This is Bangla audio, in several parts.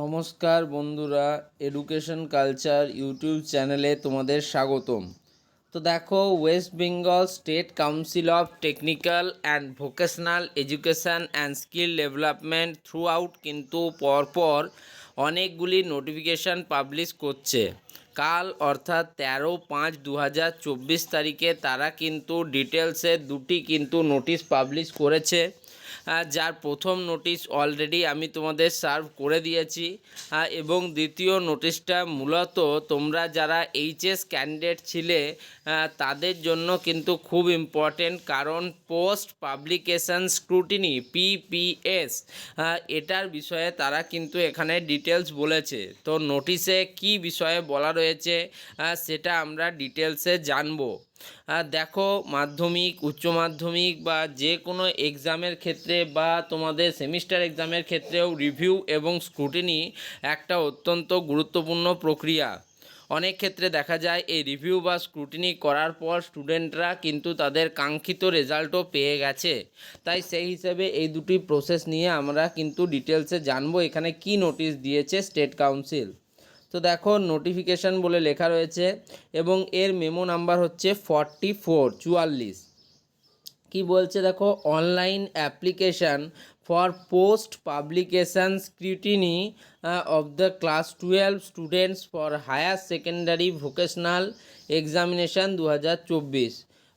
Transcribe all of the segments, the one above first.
নমস্কার বন্ধুরা এডুকেশন কালচার ইউটিউব চ্যানেলে তোমাদের স্বাগতম তো দেখো West Bengal State Council of Technical and Vocational Education and Skill Development throughout কিন্তু পরপর অনেকগুলি নোটিফিকেশান পাবলিশ করছে কাল অর্থাৎ তেরো পাঁচ দু তারিখে তারা কিন্তু ডিটেলসে দুটি কিন্তু নোটিশ পাবলিশ করেছে যার প্রথম নোটিশ অলরেডি আমি তোমাদের সার্ভ করে দিয়েছি এবং দ্বিতীয় নোটিশটা মূলত তোমরা যারা এইচএস ক্যান্ডিডেট ছিলে তাদের জন্য কিন্তু খুব ইম্পর্টেন্ট কারণ পোস্ট পাবলিকেশন স্ক্রুটিনি পিপিএস এটার বিষয়ে তারা কিন্তু এখানে ডিটেলস বলেছে তো নোটিশে কি বিষয়ে বলা রয়েছে সেটা আমরা ডিটেলসে জানবো দেখো মাধ্যমিক উচ্চ মাধ্যমিক বা যে কোনো এক্সামের ক্ষেত্রে বা তোমাদের সেমিস্টার এক্সামের ক্ষেত্রেও রিভিউ এবং স্ক্রুটিনি একটা অত্যন্ত গুরুত্বপূর্ণ প্রক্রিয়া অনেক ক্ষেত্রে দেখা যায় এই রিভিউ বা স্ক্রুটিনি করার পর স্টুডেন্টরা কিন্তু তাদের কাঙ্ক্ষিত রেজাল্টও পেয়ে গেছে তাই সেই হিসেবে এই দুটি প্রসেস নিয়ে আমরা কিন্তু ডিটেলসে জানবো এখানে কি নোটিশ দিয়েছে স্টেট কাউন্সিল তো দেখো নোটিফিকেশান বলে লেখা রয়েছে এবং এর মেমো নাম্বার হচ্ছে ফর্টি ফোর চুয়াল্লিশ কী বলছে দেখো online application for post publication scrutiny of the class twelve students for higher secondary vocational examination দু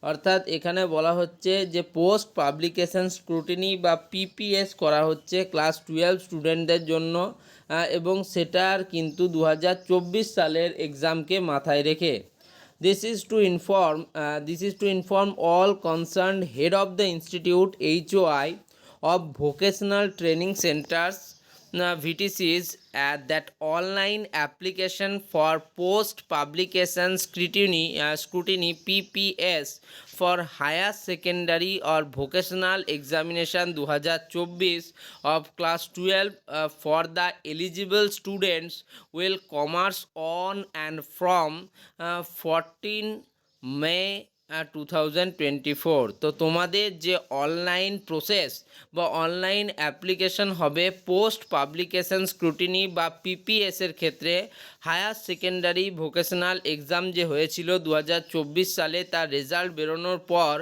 অর্থাৎ এখানে বলা হচ্ছে যে পোস্ট পাবলিকেশান স্ক্রুটিনি বা পিপিএস করা হচ্ছে ক্লাস টুয়েলভ স্টুডেন্টদের জন্য এবং সেটার কিন্তু দু সালের এক্সামকে মাথায় রেখে this is to inform this is to inform all concern head of the institute H O I of vocational training centres VTCs at that online application for post publication scrutiny scrutiny PPS for higher secondary or vocational examination দু হাজার চব্বিশ of class twelve for the eligible students will commence on and from fourteen May two thousand twenty four তো তোমাদের যে অনলাইন প্রসেস বা অনলাইন অ্যাপ্লিকেশন হবে পোস্ট পাবলিকেশন স্ক্রুটিনি বা পিপিএসের ক্ষেত্রে হায়ার সেকেন্ডারি ভোকেশনাল এক্সাম যে হয়েছিল দু সালে তার রেজাল্ট বেরোনোর পর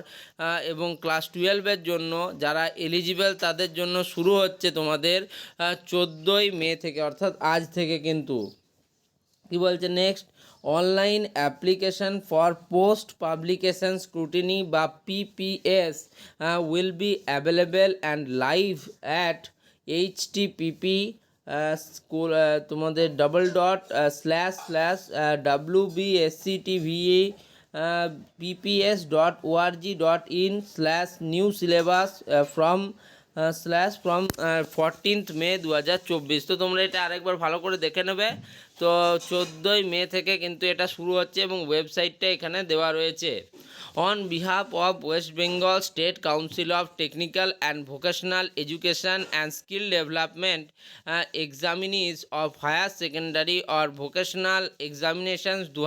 এবং ক্লাস টুয়েলভের জন্য যারা এলিজিবল তাদের জন্য শুরু হচ্ছে তোমাদের চোদ্দোই মে থেকে অর্থাৎ আজ থেকে কিন্তু কি বলছে next online application for post publication scrutiny বা PPS will be available and live at HTTP school তোমাদের double dot slash slash W C TV PPS dot ORG dot in slash new syllabus from slash from fourteenth May দু তো তোমরা এটা আরেকবার ভালো করে দেখে নেবে তো চোদ্দোই মে থেকে কিন্তু এটা শুরু হচ্ছে এবং ওয়েবসাইটটা এখানে দেওয়া রয়েছে on behalf of West Bengal State Council of Technical and Vocational Education and Skill Development examinees of higher secondary or vocational examinations দু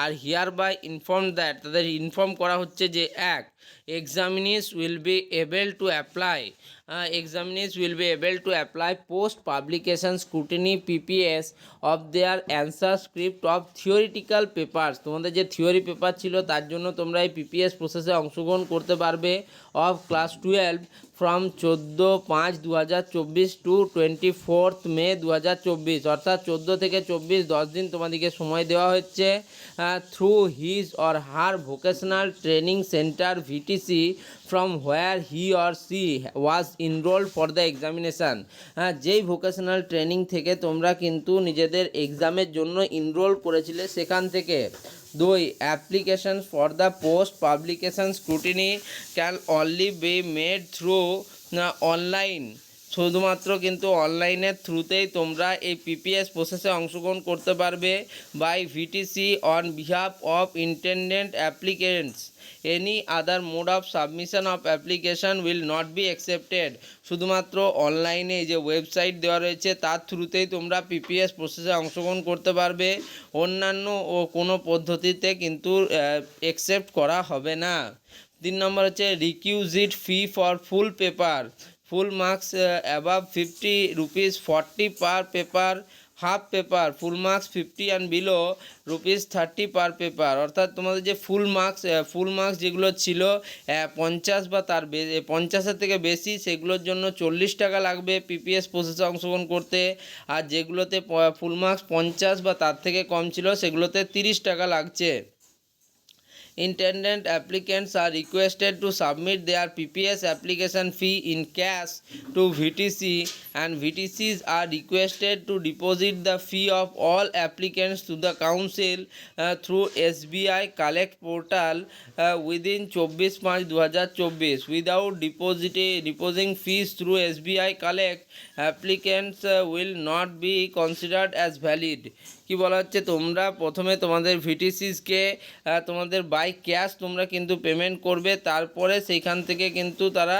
are hereby inform that তাদের ইনফর্ম করা হচ্ছে যে এক examinees will be able to apply uh, examinees will be able to apply post publication scrutiny pps of their answer script of theoretical papers তোমাদের যে থিওরি পেপার ছিল তার জন্য তোমরা এই পিপিএস প্রসেসে অংশগ্রহণ করতে পারবে অফ ক্লাস টুয়েলভ ফ্রম চোদ্দো পাঁচ দু হাজার চব্বিশ টু টোয়েন্টি ফোর্থ মে দু হাজার চব্বিশ অর্থাৎ চোদ্দো থেকে চব্বিশ দশ দিন তোমাদেরকে সময় দেওয়া হচ্ছে through his or her vocational training centre VTC from where he or she was enrol for the examination হ্যাঁ যেই ভোকেশনাল ট্রেনিং থেকে তোমরা কিন্তু নিজেদের এক্সামের জন্য ইনরোল করেছিলে সেখান থেকে দুই application for the post publication scrutiny can only be made through online শুধুমাত্র কিন্তু অনলাইনের থ্রুতেই তোমরা এই পিপিএস প্রসেসে অংশগ্রহণ করতে পারবে by VTC on behalf of intending applicants any other mode of submission of application will not be accepted শুধুমাত্র অনলাইনে যে ওয়েবসাইট দেওয়া রয়েছে তার থ্রুতেই তোমরা পিপিএস প্রসেসে অংশগ্রহণ করতে পারবে অন্যান্য ও কোনো পদ্ধতিতে কিন্তু অ্যাকসেপ্ট করা হবে না তিন নম্বর হচ্ছে requisite fee for full paper full marks above fifty rupees forty per paper half paper full marks fifty and below rupees thirty per paper অর্থাৎ তোমাদের যে ফুল মার্কস ফুল মার্কস যেগুলো ছিল পঞ্চাশ বা তার পঞ্চাশের থেকে বেশি সেগুলোর জন্য চল্লিশ টাকা লাগবে পিপিএস প্রসেসে অংশগ্রহণ করতে আর যেগুলোতে ফুল মার্কস পঞ্চাশ বা তার থেকে কম ছিল সেগুলোতে তিরিশ টাকা লাগছে intended applicants are requested to submit their PPS application fee in cash to VTC and VTCs are requested to deposit the fee of all applicants to the council uh, through SBI collect portal uh, within 24 March 2024 without depositing depositing fees through SBI collect applicants uh, will not be considered as valid কি বলা হচ্ছে তোমরা প্রথমে তোমাদের ভিটিসিসকে তোমাদের বাই ক্যাশ তোমরা কিন্তু পেমেন্ট করবে তারপরে সেইখান থেকে কিন্তু তারা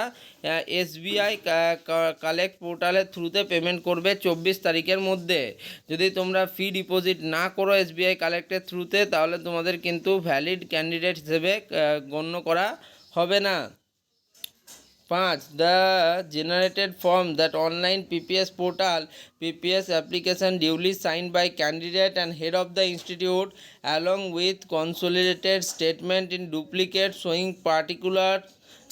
এসবিআই কালেক্ট পোর্টালের থ্রুতে পেমেন্ট করবে চব্বিশ তারিখের মধ্যে যদি তোমরা ফি ডিপোজিট না করো এসবিআই কালেক্টের থ্রুতে তাহলে তোমাদের কিন্তু ভ্যালিড ক্যান্ডিডেট হিসেবে গণ্য করা হবে না 5. The generated form that online PPS portal PPS application duly signed by candidate and head of the institute along with consolidated statement in duplicate showing particulars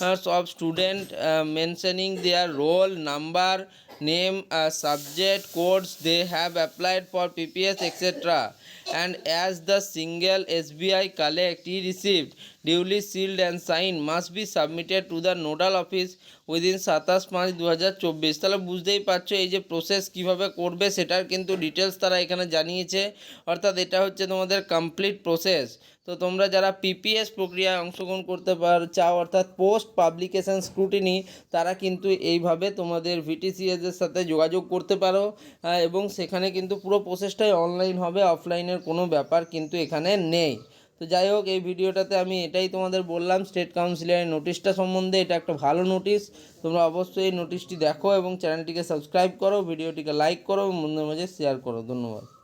uh, of student uh, mentioning their role, number, name, uh, subject, codes they have applied for PPS, etc. and as the single SBI collect he received duly sealed and signed must be submitted to the nodal office within সাতাশ পাঁচ দু হাজার চব্বিশ তাহলে বুঝতেই পারছো এই যে প্রসেস কিভাবে করবে সেটার কিন্তু ডিটেলস তারা এখানে জানিয়েছে অর্থাৎ এটা হচ্ছে তোমাদের কমপ্লিট প্রসেস তো তোমরা যারা পিপিএস প্রক্রিয়ায় অংশগ্রহণ করতে পার চাও অর্থাৎ পোস্ট পাবলিকেশন স্ক্রুটিনি তারা কিন্তু এইভাবে তোমাদের ভিটিসিএসের সাথে যোগাযোগ করতে পারো এবং সেখানে কিন্তু পুরো প্রসেসটাই অনলাইন হবে অফলাইনের কোনো ব্যাপার কিন্তু এখানে নেই তো যাই হোক এই ভিডিওটাতে আমি এটাই তোমাদের বললাম স্টেট কাউন্সিলের নোটিশটা সম্বন্ধে এটা একটা ভালো নোটিশ তোমরা অবশ্যই এই নোটিশটি দেখো এবং চ্যানেলটিকে সাবস্ক্রাইব করো ভিডিওটিকে লাইক করো এবং মাঝে শেয়ার করো ধন্যবাদ